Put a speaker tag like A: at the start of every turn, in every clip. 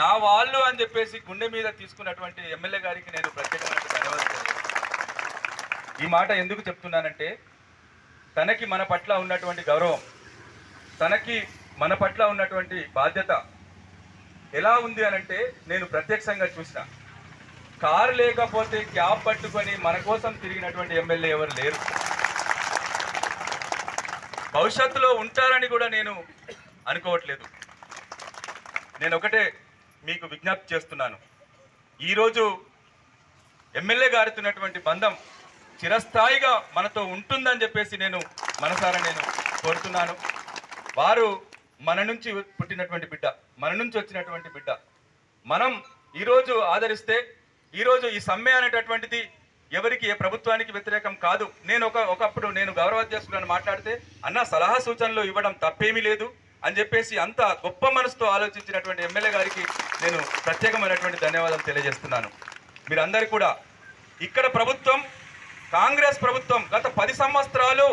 A: నా వాళ్ళు అని చెప్పేసి గుండె మీద తీసుకున్నటువంటి ఎమ్మెల్యే గారికి నేను ప్రత్యేకమైన ధన్యవాదాలు ఈ మాట ఎందుకు చెప్తున్నానంటే తనకి మన పట్ల ఉన్నటువంటి గౌరవం తనకి మన పట్ల ఉన్నటువంటి బాధ్యత ఎలా ఉంది అనంటే నేను ప్రత్యక్షంగా చూసిన. కారు లేకపోతే క్యాబ్ పట్టుకొని మన కోసం తిరిగినటువంటి ఎమ్మెల్యే ఎవరు లేరు. భవిష్యత్తులో ఉంటారని కూడా నేను అనుకోవట్లేదు. నేను ఒకటే మీకు విజ్ఞప్తి చేస్తున్నాను. ఈరోజు ఎమ్మెల్యే గారితున్నటువంటి బంధం చిరస్థాయిగా మనతో ఉంటుందని చెప్పేసి నేను మనసారా నేను కోరుతున్నాను. వారు మన నుంచి పుట్టినటువంటి బిడ్డ మన నుంచి వచ్చినటువంటి బిడ్డ. మనం ఈరోజు ఆదరిస్తే ఈరోజు ఈ సమ్మె అనేటటువంటిది ఎవరికి ఏ ప్రభుత్వానికి వ్యతిరేకం కాదు. నేను ఒక ఒకప్పుడు నేను గౌరవాధ్యక్షులను మాట్లాడితే అన్న సలహా సూచనలు ఇవ్వడం తప్పేమీ లేదు. అని చెప్పేసి అంత గొప్ప మనసుతో ఆలోచించినటువంటి ఎమ్మెల్యే గారికి నేను ప్రత్యేకమైనటువంటి ధన్యవాదాలు తెలియజేస్తున్నాను. మీరందరూ కూడా ఇక్కడ ప్రభుత్వం కాంగ్రెస్ ప్రభుత్వం గత పది సంవత్సరాలు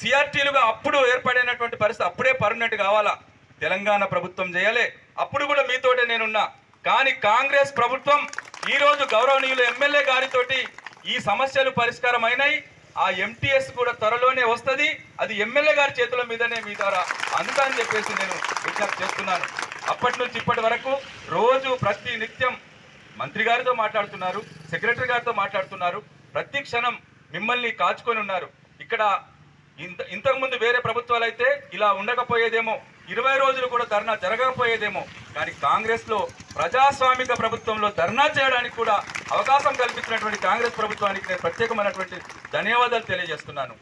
A: సిఆర్టీలుగా అప్పుడు ఏర్పడినటువంటి పరిస్థితి అప్పుడే పర్మనెంట్ కావాలా? తెలంగాణ ప్రభుత్వం చేయలే. అప్పుడు కూడా మీతోటే నేనున్నా. కానీ కాంగ్రెస్ ప్రభుత్వం ఈరోజు గౌరవనీయులు ఎమ్మెల్యే గారితోటి ఈ సమస్యలు పరిష్కారమైనాయి. ఆ ఎంటీఎస్ కూడా త్వరలోనే వస్తుంది. అది ఎమ్మెల్యే గారి చేతుల మీదనే మీ ద్వారా అందుకని చెప్పేసి నేను విజ్ఞప్తి చేస్తున్నాను. అప్పటి నుంచి ఇప్పటి వరకు రోజు ప్రతి నిత్యం మంత్రి గారితో మాట్లాడుతున్నారు సెక్రటరీ గారితో మాట్లాడుతున్నారు. ప్రతి క్షణం మిమ్మల్ని కాచుకొని ఉన్నారు. ఇక్కడ ఇంత ఇంతకుముందు వేరే ప్రభుత్వాలు అయితే ఇలా ఉండకపోయేదేమో ఇరవై రోజులు కూడా ధర్నా జరగకపోయేదేమో కానీ కాంగ్రెస్లో ప్రజాస్వామిక ప్రభుత్వంలో ధర్నా చేయడానికి కూడా అవకాశం కల్పించినటువంటి కాంగ్రెస్ ప్రభుత్వానికి నేను ప్రత్యేకమైనటువంటి ధన్యవాదాలు తెలియజేస్తున్నాను.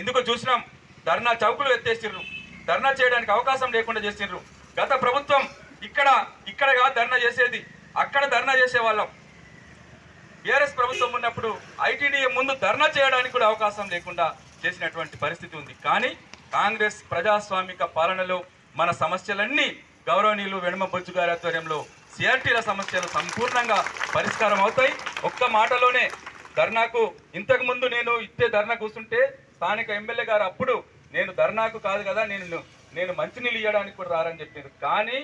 A: ఎందుకు చూసినాం ధర్నా చౌకులు ఎత్తేసిర్రు. ధర్నా చేయడానికి అవకాశం లేకుండా చేసిండ్రు గత ప్రభుత్వం ఇక్కడ ఇక్కడగా ధర్నా చేసేది. అక్కడ ధర్నా చేసేవాళ్ళం. బీఆర్ఎస్ ప్రభుత్వం ఉన్నప్పుడు ఐటీడీఏ ముందు ధర్నా చేయడానికి కూడా అవకాశం లేకుండా చేసినటువంటి పరిస్థితి ఉంది. కానీ కాంగ్రెస్ ప్రజాస్వామిక పాలనలో మన సమస్యలన్నీ గౌరవనీయులు వెనుమ బొజ్జు గారి ఆధ్వర్యంలో సిఆర్టీల సమస్యలు సంపూర్ణంగా పరిష్కారం అవుతాయి. ఒక్క మాటలోనే ధర్నాకు ఇంతకుముందు నేను ఇచ్చే ధర్నా కూర్చుంటే స్థానిక ఎమ్మెల్యే గారు అప్పుడు నేను ధర్నాకు కాదు కదా నేను నేను మంచినీళ్ళు ఇవ్వడానికి కూడా రారని చెప్పారు. కానీ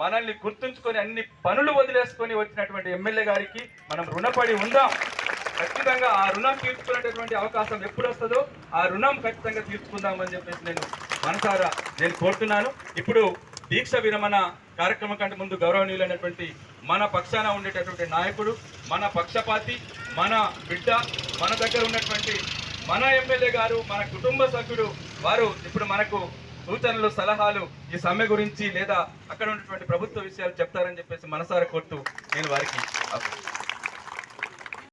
A: మనల్ని గుర్తుంచుకొని అన్ని పనులు వదిలేసుకొని వచ్చినటువంటి ఎమ్మెల్యే గారికి మనం రుణపడి ఉందాం. ఖచ్చితంగా ఆ రుణం తీర్చుకునేటటువంటి అవకాశం ఎప్పుడు వస్తుందో ఆ రుణం ఖచ్చితంగా తీర్చుకుందామని చెప్పేసి నేను మనసారా నేను కోరుతున్నాను. ఇప్పుడు దీక్ష విరమణ కార్యక్రమం కంటే ముందు గౌరవనీయులైనటువంటి మన పక్షాన ఉండేటటువంటి నాయకుడు మన పక్షపాతి మన బిడ్డ మన దగ్గర ఉన్నటువంటి మన ఎమ్మెల్యే గారు మన కుటుంబ సభ్యుడు వారు ఇప్పుడు మనకు సూచనలు సలహాలు ఈ సమ్మె గురించి లేదా అక్కడ ఉన్నటువంటి ప్రభుత్వ విషయాలు చెప్తారని చెప్పేసి మనసార కోరుతూ నేను వారికి